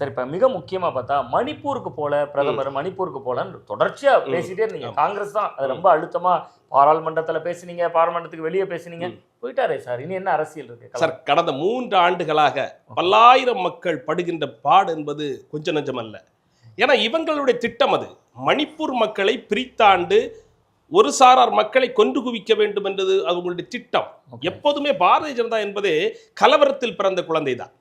சரி இப்ப மிக முக்கியமா பார்த்தா மணிப்பூருக்கு போல பிரதமர் மணிப்பூருக்கு போலன்னு தொடர்ச்சியா பேசிட்டே இருந்தீங்க. காங்கிரஸ் தான். அது ரொம்ப அழுத்தமா பாராளுமன்றத்துல பேசுனீங்க பாராளுமன்றத்துக்கு வெளியே பேசுனீங்க. போயிட்டாரே சார். இனி என்ன அரசியல் இருக்கு? சார் கடந்த மூன்று ஆண்டுகளாக பல்லாயிரம் மக்கள் படுகின்ற பாடு என்பது கொஞ்ச நஞ்சமல்ல ஏன்னா இவங்களுடைய திட்டம் அது. மணிப்பூர் மக்களை பிரித்தாண்டு ஒரு சாரார் மக்களை கொன்று குவிக்க வேண்டும் என்பது அவங்களுடைய திட்டம். எப்போதுமே பாரதிய ஜனதா என்பதே கலவரத்தில் பிறந்த குழந்தை தான்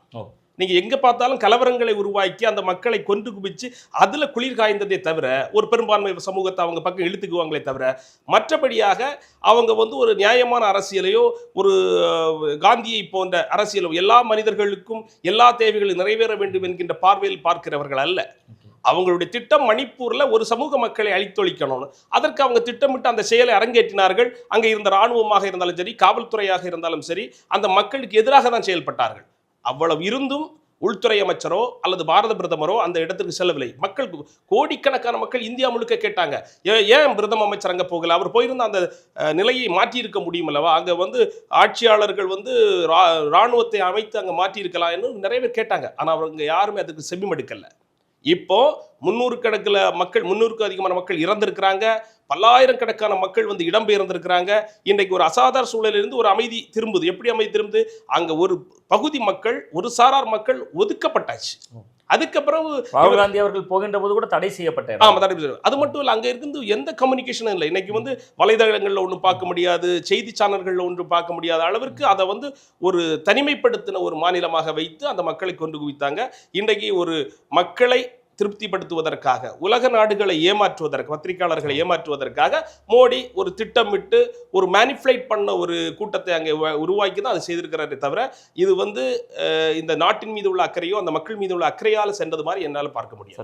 நீங்கள் நீங்க எங்க பார்த்தாலும் கலவரங்களை உருவாக்கி அந்த மக்களை கொன்று குவிச்சு அதுல குளிர் காய்ந்ததே தவிர ஒரு பெரும்பான்மை சமூகத்தை அவங்க பக்கம் இழுத்துக்குவாங்களே தவிர மற்றபடியாக அவங்க வந்து ஒரு நியாயமான அரசியலையோ ஒரு காந்தியை போன்ற அரசியலோ எல்லா மனிதர்களுக்கும் எல்லா தேவைகளும் நிறைவேற வேண்டும் என்கின்ற பார்வையில் பார்க்கிறவர்கள் அல்ல. அவங்களுடைய திட்டம் மணிப்பூரில் ஒரு சமூக மக்களை அழித்தொழிக்கணும்னு. அதற்கு அவங்க திட்டமிட்டு அந்த செயலை அரங்கேற்றினார்கள். அங்கே இருந்த ராணுவமாக இருந்தாலும் சரி காவல்துறையாக இருந்தாலும் சரி அந்த மக்களுக்கு எதிராக தான் செயல்பட்டார்கள். அவ்வளவு இருந்தும் உள்துறை அமைச்சரோ அல்லது பாரத பிரதமரோ அந்த இடத்துக்கு செல்லவில்லை. மக்கள் கோடிக்கணக்கான மக்கள் இந்தியா முழுக்க கேட்டாங்க. ஏன் பிரதம அமைச்சர் அங்கே போகல? அவர் போயிருந்த அந்த நிலையை மாற்றியிருக்க முடியும் அல்லவா? அங்கே வந்து ஆட்சியாளர்கள் வந்து ரா- ராணுவத்தை அமைத்து அங்கே மாற்றியிருக்கலாம் என்று நிறைய பேர் கேட்டாங்க. ஆனால் அவங்க யாருமே அதுக்கு செவிமடுக்கலை. இப்போ முன்னூறு கணக்கில் மக்கள் முன்னூறுக்கும் அதிகமான மக்கள் இறந்திருக்கிறாங்க. பல்லாயிரக்கணக்கான மக்கள் வந்து இடம்பெயர்ந்திருக்கிறாங்க. இன்றைக்கு ஒரு அசாதார சூழலிலிருந்து ஒரு அமைதி திரும்புது. எப்படி அமைதி திரும்புது? அங்கே ஒரு பகுதி மக்கள் ஒரு சாரார் மக்கள் ஒதுக்கப்பட்டாச்சு. அதுக்கு பிறகு ராகுல் காந்தி அவர்கள் போகின்ற போது கூட தடை செய்யப்பட்ட இடம். ஆமா தடை செய்யப்பட்டது. அது மட்டும் இல்ல அங்க இருந்து எந்த கம்யூனிகேஷனும் இல்லை இன்னைக்கு வந்து வலைதளங்கள்ல ஒன்றும் பார்க்க முடியாது செய்தி சேனல்கள்ல ஒன்றும் பார்க்க முடியாத அளவிற்கு அதை வந்து ஒரு தனிமைப்படுத்தின ஒரு மாநிலமாக வைத்து அந்த மக்களை கொண்டு குவித்தாங்க இன்றைக்கு ஒரு மக்களை திருப்திப்படுத்துவதற்காக உலக நாடுகளை ஏமாற்றுவதற்கு பத்திரிகையாளர்களை ஏமாற்றுவதற்காக மோடி ஒரு திட்டமிட்டு ஒரு மேனிஃபுலேட் பண்ண ஒரு கூட்டத்தை அங்கே உருவாக்கி தான் அதை செய்திருக்கிறாரே தவிர இது வந்து இந்த நாட்டின் மீது உள்ள அக்கறையோ அந்த மக்கள் மீது உள்ள அக்கறையால் சென்றது மாதிரி என்னால் பார்க்க முடியும்